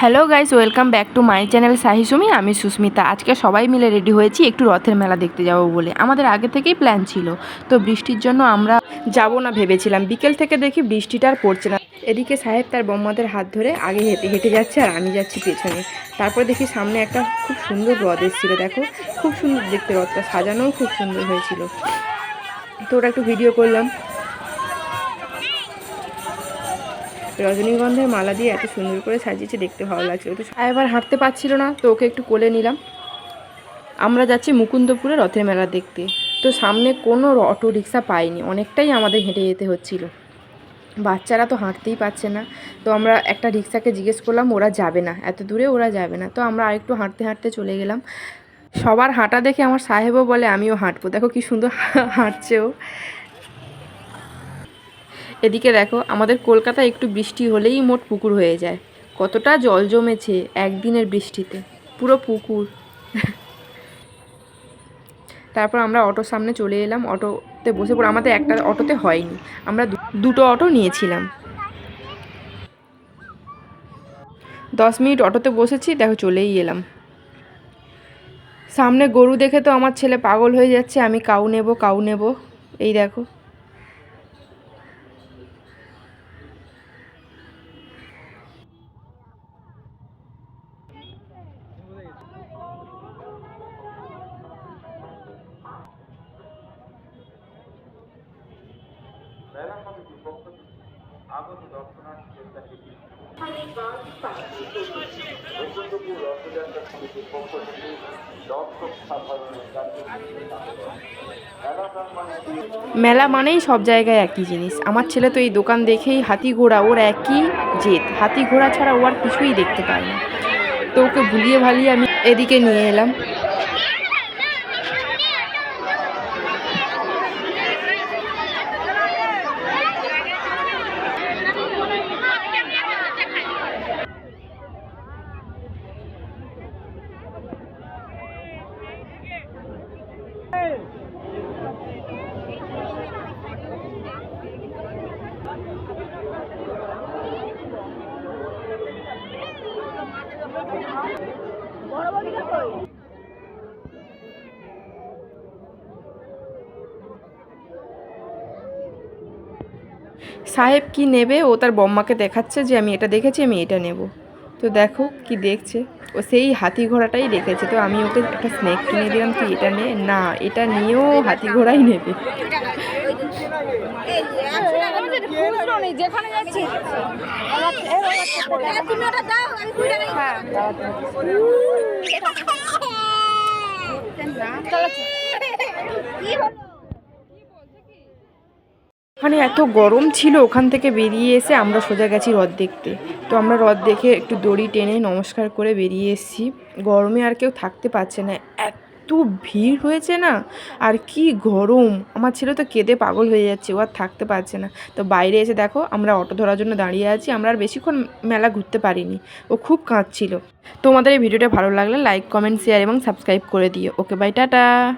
Hello guys, welcome back to my channel সাহিসুমি, আমি সুস্মিতা। আজকে সবাই মিলে রেডি হয়েছি একটু রথের মেলা দেখতে যাব বলে। আমাদের আগে থেকেই প্ল্যান ছিল, তো বৃষ্টির জন্য আমরা যাব না ভেবেছিলাম। বিকেল থেকে দেখি বৃষ্টিটা আর পড়ছে না। এদিকে সাহেব তার বম্মাদের হাত ধরে আগে হেঁটে হেঁটে যাচ্ছে আর আমি যাচ্ছি পেছনে। তারপর দেখি সামনে একটা খুব সুন্দর রথ এসেছিল, দেখো। খুব সুন্দর দেখতে রথটা, সাজানোও খুব সুন্দর হয়েছিল। তো ওটা একটু ভিডিও করলাম। রজনীগন্ধার মালা দিয়ে এত সুন্দর করে সাজিয়েছে, দেখতে ভালো লাগছিল তো এবার হাঁটতে পারছিল না, তো ওকে একটু কোলে নিলাম। আমরা যাচ্ছি মুকুন্দপুরে রথের মেলা দেখতে। তো সামনে কোনো অটো রিক্সা পাইনি, অনেকটাই আমাদের হেঁটে যেতে হচ্ছিল। বাচ্চারা তো হাঁটতেই পারছে না, তো আমরা একটা রিক্সাকে জিজ্ঞেস করলাম, ওরা যাবে না? এত দূরে ওরা যাবে না, তো আমরা আরেকটু হাঁটতে হাঁটতে চলে গেলাম। সবার হাঁটা দেখে আমার সাহেবও বলে, আমিও হাঁটবো। দেখো কি সুন্দর হাঁটছে ও। এদিকে দেখো, আমাদের কলকাতায় একটু বৃষ্টি হলেই মোট পুকুর হয়ে যায়। কতটা জল জমেছে একদিনের বৃষ্টিতে। পুরো পুকুর। তারপর আমরা অটোর সামনে চলে এলাম। অটোতে বসে পড়ে, আমাদের একটা অটোতে হয়নি। আমরা দুটো অটো নিয়েছিলাম। দশ মিনিট অটোতে বসেছি, দেখো চলেই এলাম। সামনে গরু দেখে তো আমার ছেলে পাগল হয়ে যাচ্ছে, আমি কাউ নেব কাউ নেব। এই দেখো। মেলা মানেই সব জায়গায় একই জিনিস। আমার ছেলে তো এই দোকান দেখেই হাতি ঘোড়া, ওর একই জেদ। হাতি ঘোড়া ছাড়া ও আর কিছুই দেখতে পায় না। তো ওকে ভুলিয়ে ভালিয়ে আমি এদিকে নিয়ে এলাম। সাহেব কি নেবে? ও তার বম্মাকে দেখাচ্ছে যে আমি এটা দেখেছি, আমি এটা নেব। তো দেখো কি দেখছে। ও সেই হাতি ঘোড়াটাই দেখেছে। তো আমি ওকে একটা স্নেক কিনে দিলাম, তুই এটা নে। না, এটা নিয়েও হাতি ঘোড়াই নেবে। ওখানে এত গরম ছিল, ওখান থেকে বেরিয়ে এসে আমরা সোজা গেছি হ্রদ দেখতে। তো আমরা হ্রদ দেখে একটু দড়ি টেনে নমস্কার করে বেরিয়ে এসেছি। গরমে আর কেউ থাকতে পারছে না এত ভিড় হয়েছে না? আর কি গরম! আমার ছেলে তো কেঁদে পাগল হয়ে যাচ্ছে, ও আর থাকতে পারছে না। তো বাইরে এসে দেখো, আমরা অটো ধরার জন্য দাঁড়িয়ে আছি, আমরা আর বেশিক্ষণ মেলা ঘুরতে পারিনি। ও খুব কাঁদছিল। তোমাদের এই ভিডিওটা ভালো লাগলে লাইক কমেন্ট শেয়ার এবং সাবস্ক্রাইব করে দিও। Okay bye tata!